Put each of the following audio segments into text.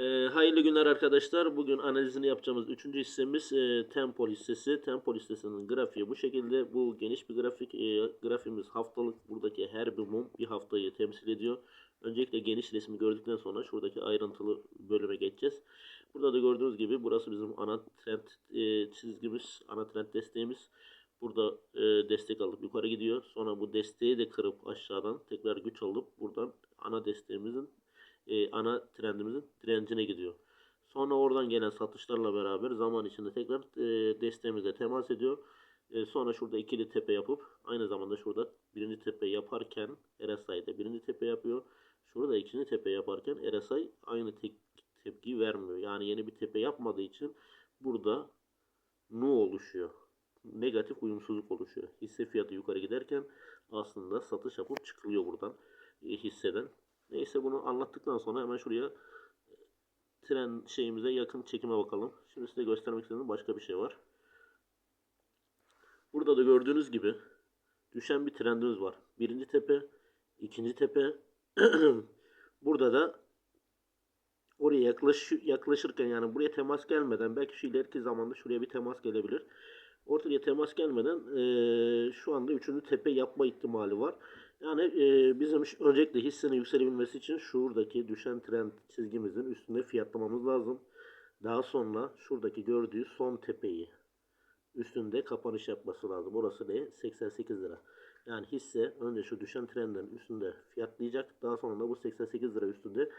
Ee, hayırlı günler arkadaşlar. Bugün analizini yapacağımız üçüncü hissemiz e, Tempo hissesi. Tempo hissesinin grafiği bu şekilde. Bu geniş bir grafik. E, grafimiz haftalık. Buradaki her bir mum bir haftayı temsil ediyor. Öncelikle geniş resmi gördükten sonra şuradaki ayrıntılı bölüme geçeceğiz. Burada da gördüğünüz gibi burası bizim ana trend e, çizgimiz, ana trend desteğimiz. Burada e, destek alıp yukarı gidiyor. Sonra bu desteği de kırıp aşağıdan tekrar güç alıp buradan ana desteğimizin e, ana trendimizin direncine gidiyor. Sonra oradan gelen satışlarla beraber zaman içinde tekrar e, desteğimize temas ediyor. E, sonra şurada ikili tepe yapıp aynı zamanda şurada birinci tepe yaparken RSI de birinci tepe yapıyor. Şurada ikinci tepe yaparken RSI aynı tek, tepki vermiyor. Yani yeni bir tepe yapmadığı için burada nu oluşuyor. Negatif uyumsuzluk oluşuyor. Hisse fiyatı yukarı giderken aslında satış yapıp çıkılıyor buradan e, hisseden. Neyse bunu anlattıktan sonra hemen şuraya e, tren şeyimize yakın çekime bakalım. Şimdi size göstermek istediğim başka bir şey var. Burada da gördüğünüz gibi düşen bir trendimiz var. Birinci tepe, ikinci tepe. Burada da oraya yaklaş, yaklaşırken yani buraya temas gelmeden belki şu ileriki zamanda şuraya bir temas gelebilir. Ortaya temas gelmeden e, şu anda üçüncü tepe yapma ihtimali var. Yani e, bizim öncelikle hissenin yükselebilmesi için şuradaki düşen trend çizgimizin üstünde fiyatlamamız lazım. Daha sonra şuradaki gördüğü son tepeyi üstünde kapanış yapması lazım. Orası ne? 88 lira. Yani hisse önce şu düşen trendin üstünde fiyatlayacak. Daha sonra da bu 88 lira üstünde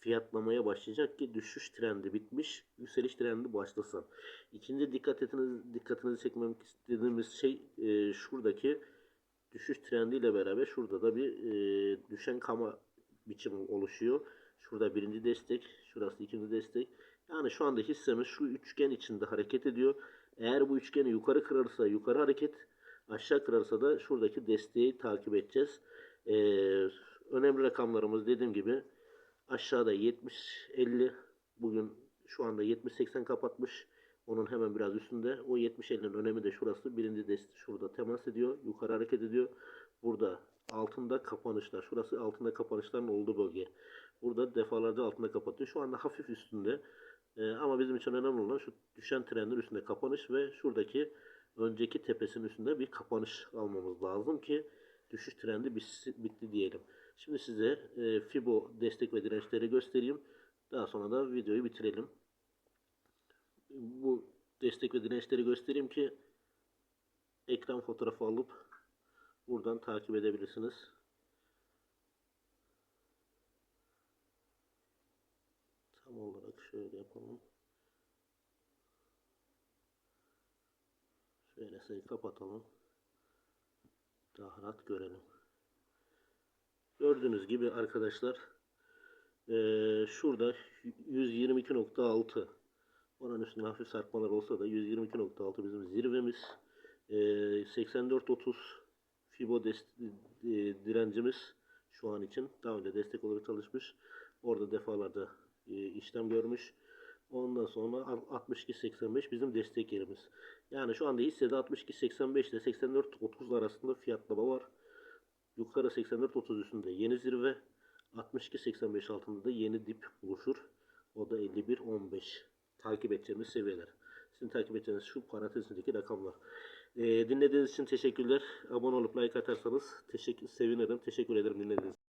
fiyatlamaya başlayacak ki düşüş trendi bitmiş, yükseliş trendi başlasın. İkinci dikkat etiniz, dikkatinizi çekmem istediğimiz şey e, şuradaki düşüş trendiyle beraber şurada da bir e, düşen kama biçimi oluşuyor. Şurada birinci destek, şurası ikinci destek. Yani şu anda hissemiz şu üçgen içinde hareket ediyor. Eğer bu üçgeni yukarı kırarsa yukarı hareket, aşağı kırarsa da şuradaki desteği takip edeceğiz. E, önemli rakamlarımız dediğim gibi aşağıda 70-50 bugün şu anda 70-80 kapatmış. Onun hemen biraz üstünde. O 70-50'nin önemi de şurası. Birinci dest şurada temas ediyor. Yukarı hareket ediyor. Burada altında kapanışlar. Şurası altında kapanışların olduğu bölge. Burada defalarca altında kapatıyor. Şu anda hafif üstünde. Ee, ama bizim için önemli olan şu düşen trendin üstünde kapanış ve şuradaki önceki tepesinin üstünde bir kapanış almamız lazım ki düşüş trendi bitti, diyelim. Şimdi size e, Fibo destek ve dirençleri göstereyim. Daha sonra da videoyu bitirelim bu destek ve dirençleri göstereyim ki ekran fotoğrafı alıp buradan takip edebilirsiniz. Tam olarak şöyle yapalım. Şöyle kapatalım. Daha rahat görelim. Gördüğünüz gibi arkadaşlar şurada 122.6 Oranın üstünde hafif sarkmalar olsa da 122.6 bizim zirvemiz. Ee, 84.30 Fibo dest- e, direncimiz şu an için. Daha önce destek olarak çalışmış. Orada defalarda e, işlem görmüş. Ondan sonra 62.85 bizim destek yerimiz. Yani şu anda hissede 62.85 ile 84.30 arasında fiyatlama var. Yukarı 84.30 üstünde yeni zirve. 62.85 altında da yeni dip oluşur. O da 51.15 takip edeceğimiz seviyeler. Sizin takip edeceğiniz şu parantezindeki rakamlar. Ee, dinlediğiniz için teşekkürler. Abone olup like atarsanız teşekkür, sevinirim. Teşekkür ederim dinlediğiniz için.